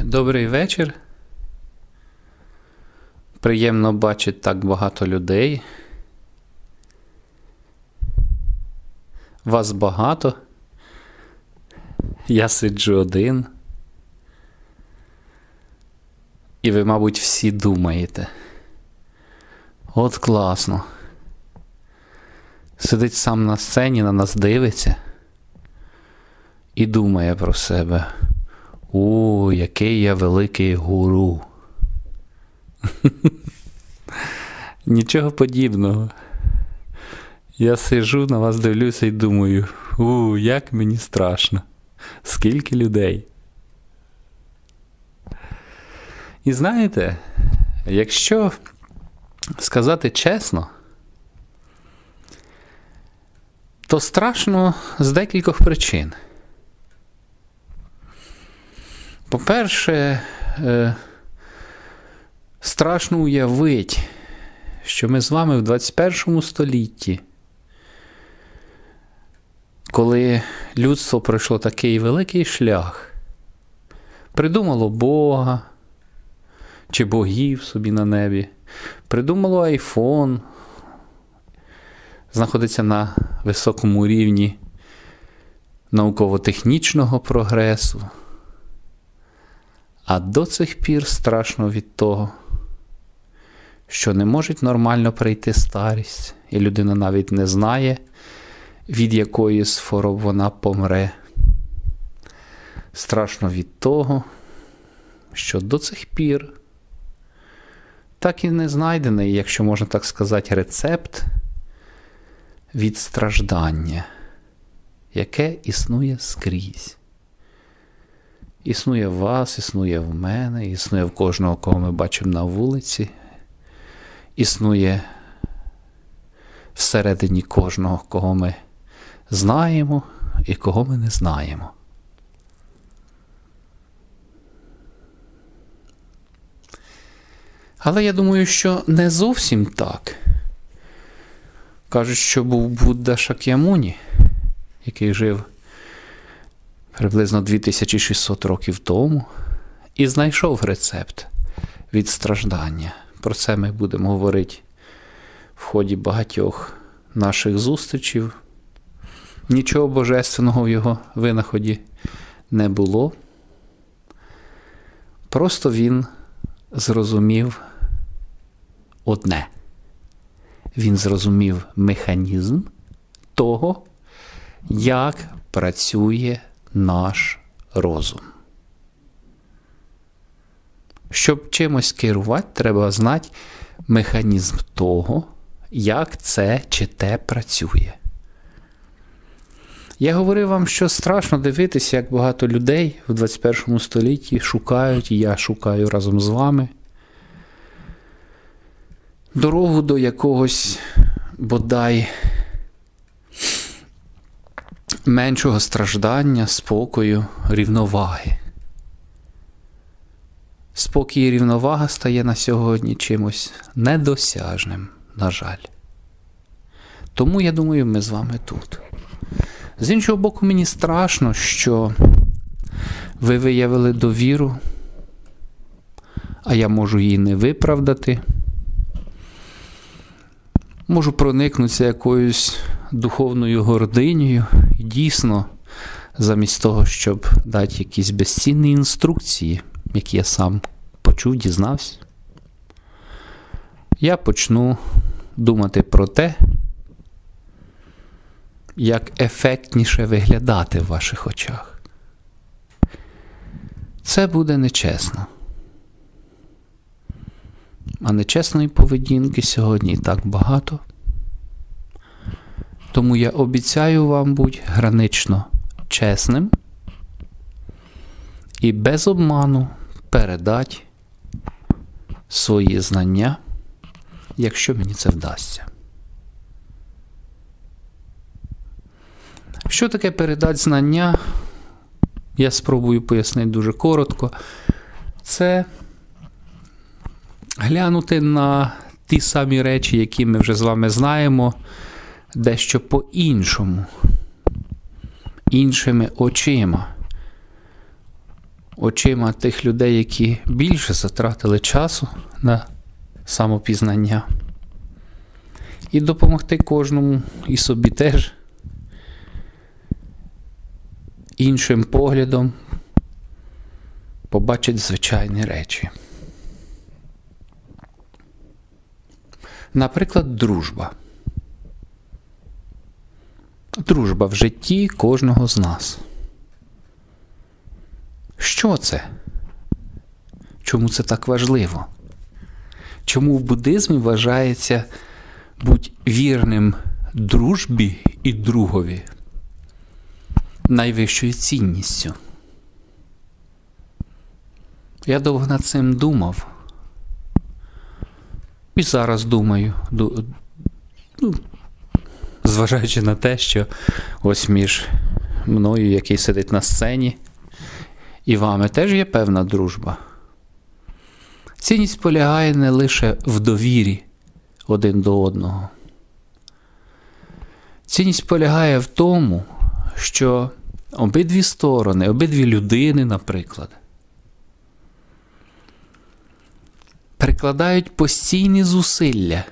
Добрий вечір. Приємно бачити так багато людей. Вас багато. Я сиджу один. І ви, мабуть, всі думаєте. От класно. Сидить сам на сцені, на нас дивиться і думає про себе. О, який я великий гуру. Нічого подібного. Я сижу, на вас дивлюся і думаю, у, як мені страшно, скільки людей. І знаєте, якщо сказати чесно, то страшно з декількох причин. По-перше, е, страшно уявити, що ми з вами в 21 столітті, коли людство пройшло такий великий шлях, придумало Бога чи богів собі на небі, придумало айфон, знаходиться на високому рівні науково-технічного прогресу. А до цих пір страшно від того, що не може нормально прийти старість, і людина навіть не знає, від якої з хвороб вона помре. Страшно від того, що до цих пір так і не знайдений, якщо можна так сказати, рецепт від страждання, яке існує скрізь. Існує в вас, існує в мене, існує в кожного, кого ми бачимо на вулиці, існує всередині кожного, кого ми знаємо і кого ми не знаємо. Але я думаю, що не зовсім так. Кажуть, що був Будда Шак'ямуні, який жив приблизно 2600 років тому, і знайшов рецепт від страждання. Про це ми будемо говорити в ході багатьох наших зустрічів. Нічого божественного в його винаході не було. Просто він зрозумів одне. Він зрозумів механізм того, як працює наш розум. Щоб чимось керувати, треба знати механізм того, як це чи те працює. Я говорив вам, що страшно дивитися, як багато людей в 21 столітті шукають, і я шукаю разом з вами дорогу до якогось бодай меншого страждання, спокою, рівноваги. Спокій і рівновага стає на сьогодні чимось недосяжним, на жаль. Тому, я думаю, ми з вами тут. З іншого боку, мені страшно, що ви виявили довіру, а я можу її не виправдати. Можу проникнутися якоюсь духовною гординею і дійсно, замість того, щоб дати якісь безцінні інструкції, які я сам почув, дізнався, я почну думати про те, як ефектніше виглядати в ваших очах. Це буде нечесно. А нечесної поведінки сьогодні і так багато. Тому я обіцяю вам бути гранично чесним і без обману передати свої знання, якщо мені це вдасться. Що таке передати знання? Я спробую пояснити дуже коротко. Це глянути на ті самі речі, які ми вже з вами знаємо, дещо по-іншому, іншими очима. очима тих людей, які більше затратили часу на самопізнання, і допомогти кожному і собі теж іншим поглядом побачить звичайні речі. Наприклад, дружба. Дружба в житті кожного з нас. Що це? Чому це так важливо? Чому в буддизмі вважається бути вірним дружбі і другові найвищою цінністю? Я довго над цим думав. І зараз думаю, ну, зважаючи на те, що ось між мною, який сидить на сцені, і вами теж є певна дружба. Цінність полягає не лише в довірі один до одного. Цінність полягає в тому, що обидві сторони, обидві людини, наприклад, прикладають постійні зусилля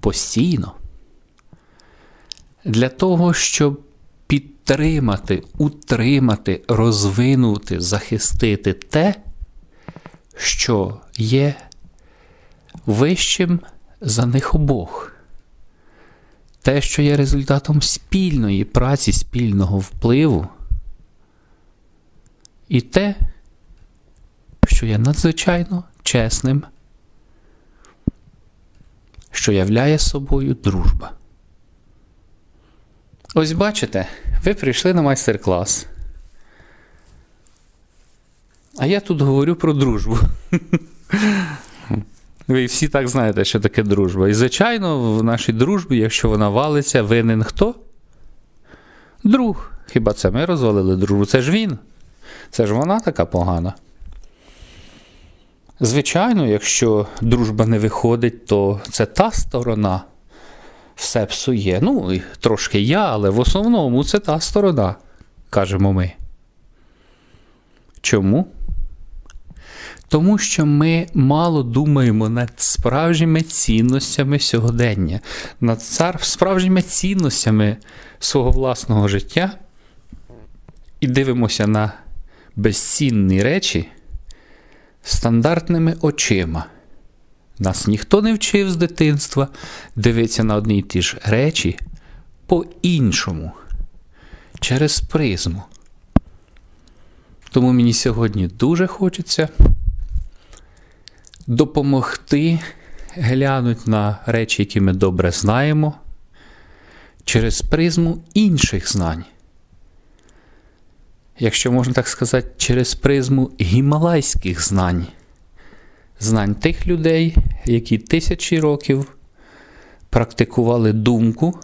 постійно для того, щоб підтримати, утримати, розвинути, захистити те, що є вищим за них обох. Те, що є результатом спільної праці, спільного впливу, і те, що є надзвичайно чесним, що являє собою дружба. Ось бачите, ви прийшли на майстер-клас. А я тут говорю про дружбу. Ви всі так знаєте, що таке дружба. І, звичайно, в нашій дружбі, якщо вона валиться, винен хто? Друг. Хіба це ми розвалили дружбу? Це ж він. Це ж вона така погана. Звичайно, якщо дружба не виходить, то це та сторона все псує. Ну, трошки я, але в основному це та сторона, кажемо ми. Чому? Тому що ми мало думаємо над справжніми цінностями сьогодення, над справжніми цінностями свого власного життя і дивимося на безцінні речі стандартними очима. Нас ніхто не вчив з дитинства дивитися на одні й ті ж речі по-іншому, через призму. Тому мені сьогодні дуже хочеться допомогти глянути на речі, які ми добре знаємо, через призму інших знань. Якщо можна так сказати, через призму гімалайських знань знань тих людей, які тисячі років практикували думку,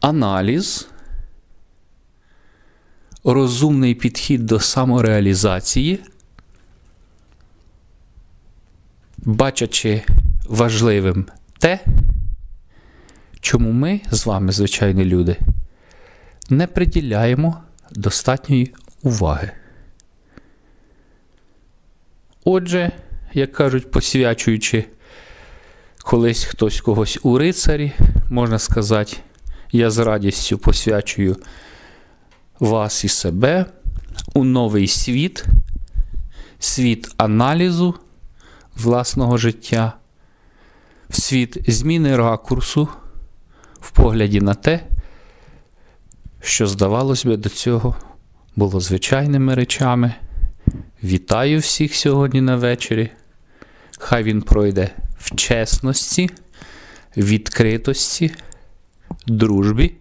аналіз, розумний підхід до самореалізації, бачачи важливим те, чому ми з вами, звичайні люди, не приділяємо достатньої уваги. Отже, як кажуть, посвячуючи колись хтось когось у рицарі, можна сказати, я з радістю посвячую вас і себе у новий світ, світ аналізу власного життя, в світ зміни ракурсу в погляді на те, що, здавалось би, до цього було звичайними речами. Вітаю всіх сьогодні на вечері. Хай він пройде в чесності, відкритості, дружбі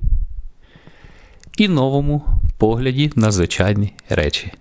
і новому погляді на звичайні речі.